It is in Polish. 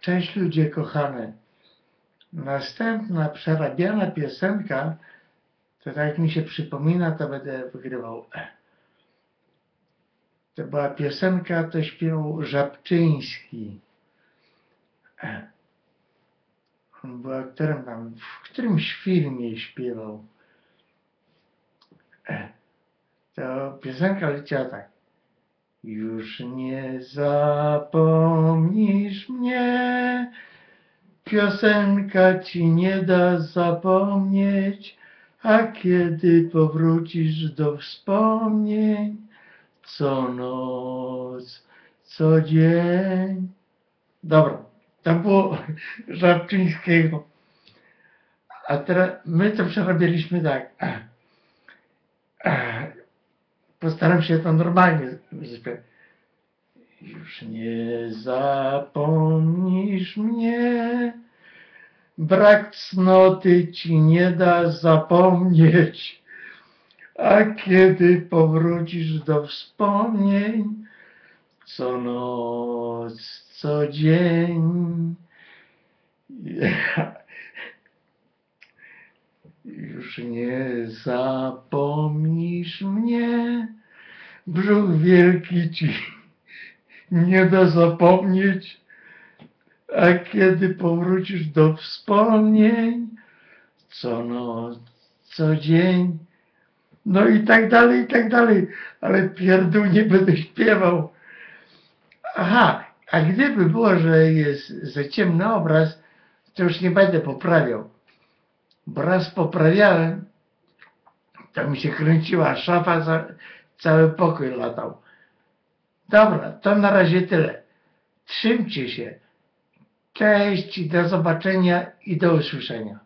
Cześć ludzie kochane. Następna przerabiana piosenka, to tak jak mi się przypomina, to będę wygrywał. To była piosenka, to śpiewał Żabczyński. On był aktorem tam, w którymś filmie śpiewał. To piosenka leciała tak. Już nie zapomnisz mnie, piosenka ci nie da zapomnieć, a kiedy powrócisz do wspomnień, co noc, co dzień. Dobra, to było Żabczyńskiego. A teraz my to przerabialiśmy tak. Postaram się to normalnie zaśpiewać. Już nie zapomnisz mnie, brak cnoty ci nie da zapomnieć, a kiedy powrócisz do wspomnień, co noc, co dzień, już nie zapomnisz brzuch wielki ci nie da zapomnieć, a kiedy powrócisz do wspomnień, co noc, co dzień, no i tak dalej, i tak dalej, ale pierdół nie będę śpiewał. Aha, a gdyby było, że jest za ciemny obraz, to już nie będę poprawiał. Bo raz poprawiałem, to mi się kręciła szafa, za, cały pokój latał. Dobra, to na razie tyle. Trzymcie się. Cześć do zobaczenia i do usłyszenia.